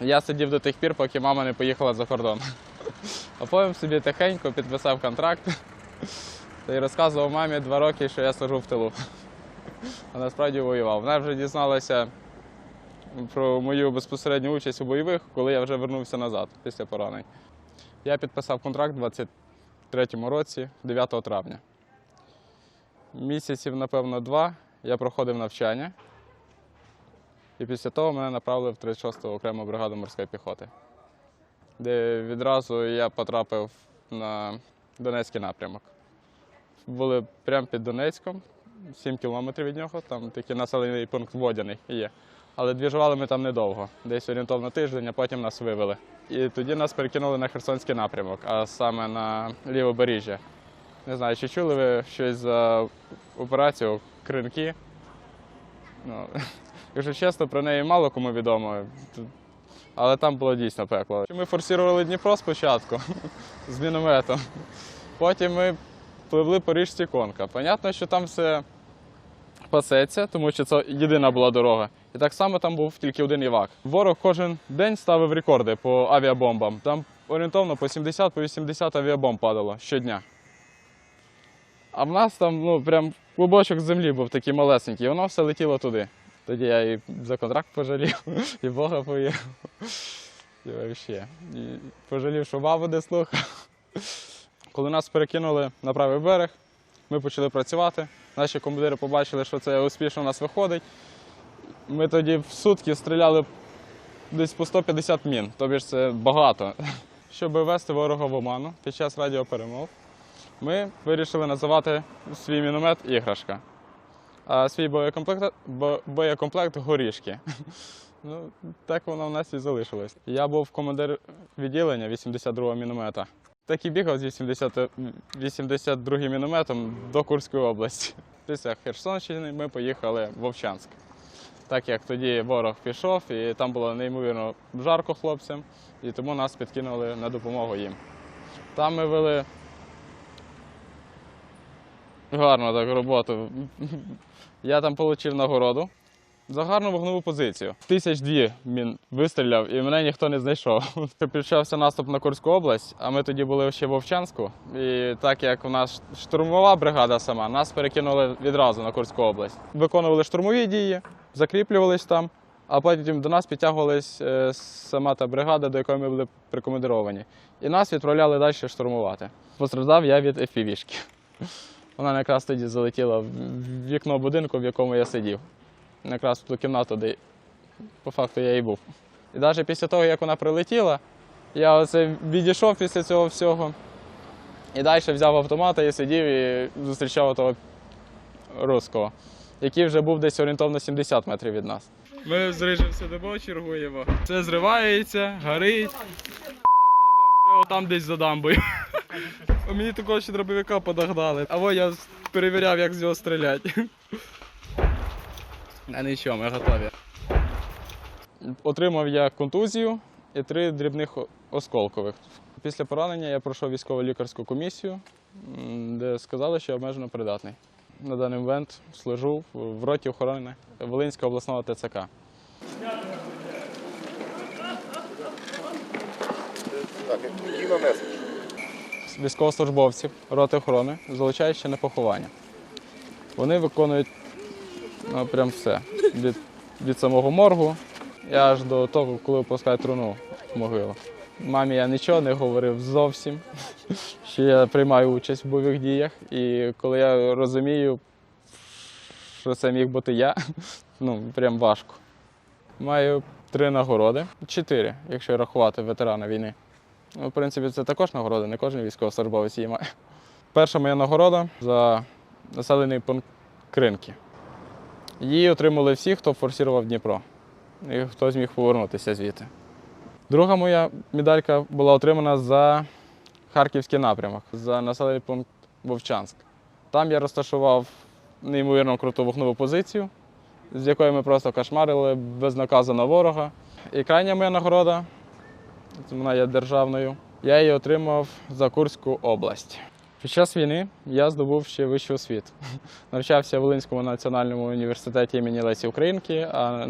Я сидів до тих пір, поки мама не поїхала за кордон. А потім собі тихенько підписав контракт й розказував мамі два роки, що я служу в тилу. А насправді воював. Вона вже дізналася про мою безпосередню участь у бойових, коли я вже вернувся назад після поранень. Я підписав контракт у 23-му році, 9 травня. Місяців, напевно, два я проходив навчання. І після того мене направили в 36-ту окрему бригаду морської піхоти, де відразу я потрапив на Донецький напрямок. Були прямо під Донецьком, 7 кілометрів від нього, там такий населений пункт Водяний є. Але двіжували ми там недовго, десь орієнтовно тиждень, а потім нас вивели. І тоді нас перекинули на Херсонський напрямок, а саме на Лівобережжя. Не знаю, чи чули ви щось за операцію Кринки. Ну, якщо чесно, про неї мало кому відомо. Але там було дійсно пекло. Ми форсували Дніпро спочатку з мінометом. Потім ми пливли по річці Конка. Понятно, що там все пасеться, тому що це єдина була дорога. І так само там був тільки один івак. Ворог кожен день ставив рекорди по авіабомбам. Там орієнтовно по 70 по 80 авіабомб падало щодня. А в нас там ну, прям клубочок землі був такий малесенький, і воно все летіло туди. Тоді я і за контракт пожалів, і Бога повірив. І взагалі. І пожалів, що маму не слухав. Коли нас перекинули на правий берег, ми почали працювати. Наші командири побачили, що це успішно у нас виходить. Ми тоді в сутки стріляли десь по 150 мін, тобі ж це багато. Щоб ввести ворога в оману під час радіоперемов, ми вирішили називати свій міномет іграшка, а свій боєкомплект, бо- боєкомплект горішки. Ну, так воно в нас і залишилось. Я був командир відділення 82-го міномета. Так і бігав з 80, 82-м мінометом до Курської області. Після Херсонщини ми поїхали в Вовчанськ. Так як тоді ворог пішов, і там було неймовірно жарко хлопцям, і тому нас підкинули на допомогу їм. Там ми вели гарну так роботу. Я там отримав нагороду за гарну вогневу позицію. Тисяч дві він вистріляв, і мене ніхто не знайшов. Почався наступ на Курську область, а ми тоді були ще в Вовчанську. І так як у нас штурмова бригада сама, нас перекинули відразу на Курську область. Виконували штурмові дії, закріплювались там, а потім до нас підтягувалась е, сама та бригада, до якої ми були прикомандировані. І нас відправляли далі штурмувати. Постраждав я від FPV-шки. Вона якраз тоді залетіла в вікно будинку, в якому я сидів якраз в ту кімнату, де по факту я і був. І навіть після того, як вона прилетіла, я оце відійшов після цього всього. І далі взяв автомата і сидів і зустрічав того руського, який вже був десь орієнтовно 70 метрів від нас. Ми з Рижем сидимо, чергуємо. Все зривається, горить, а піде вже там десь за дамбою. Мені такого ще дробовика подогнали. Або я перевіряв, як з нього стріляти. А нічого, ми готові. Отримав я контузію і три дрібних осколкових. Після поранення я пройшов військово-лікарську комісію, де сказали, що я обмежено придатний. На даний момент служу в роті охорони Волинського обласного ТЦК. Так, які на меседж? Військовослужбовців роти охорони залучають ще на поховання. Вони виконують ну, прям все. Від, від самого моргу і аж до того, коли опускають труну в могилу. Мамі я нічого не говорив зовсім, що я приймаю участь в бойових діях. І коли я розумію, що це міг бути я, ну прям важко. Маю три нагороди, чотири, якщо рахувати ветерана війни. В принципі, це також нагорода, не кожен військовослужбовець її має. Перша моя нагорода за населений пункт Кринки. Її отримали всі, хто форсував Дніпро. І хто зміг повернутися звідти. Друга моя медалька була отримана за Харківський напрямок, за населений пункт Вовчанськ. Там я розташував неймовірно круту вогневу позицію, з якої ми просто кошмарили безнаказано ворога. І крайня моя нагорода вона є державною. Я її отримав за Курську область. Під час війни я здобув ще вищу освіту. Навчався в Волинському національному університеті імені Лесі Українки, а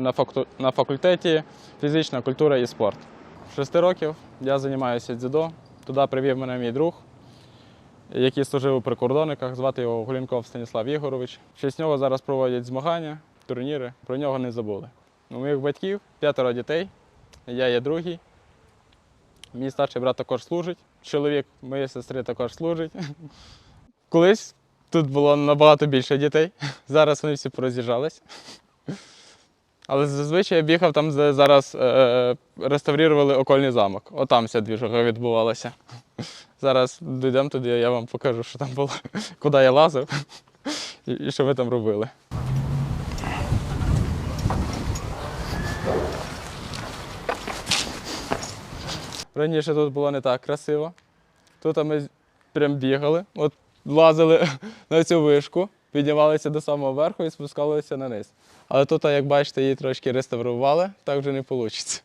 на, факультеті фізична культура і спорт. Шести років я займаюся дзюдо. Туди привів мене мій друг, який служив у прикордонниках, звати його Гулінков Станіслав Ігорович. Честь нього зараз проводять змагання, турніри, про нього не забули. У моїх батьків п'ятеро дітей, я є другий. Мій старший брат також служить. Чоловік моєї сестри також служить. Колись тут було набагато більше дітей. Зараз вони всі пороз'їжджались. Але зазвичай я бігав там, де зараз е, реставрували окольний замок. Отам вся двіжуха відбувалася. Зараз дійдемо туди, я вам покажу, що там було, куди я лазив і, і що ми там робили. Раніше тут було не так красиво. Тут ми прям бігали, от лазили на цю вишку, піднімалися до самого верху і спускалися на низ. Але тут, як бачите, її трошки реставрували, так вже не вийде.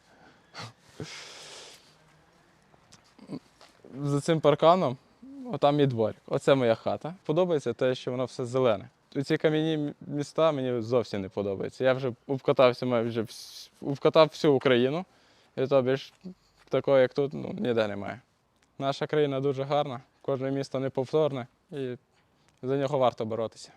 За цим парканом, отам є дворик. Оце моя хата. Подобається те, що воно все зелене. Ці кам'яні міста мені зовсім не подобаються. Я вже обкатався майже обкатав всю Україну. І тобі ж такого, як тут, ну, ніде немає. Наша країна дуже гарна, кожне місто неповторне і за нього варто боротися.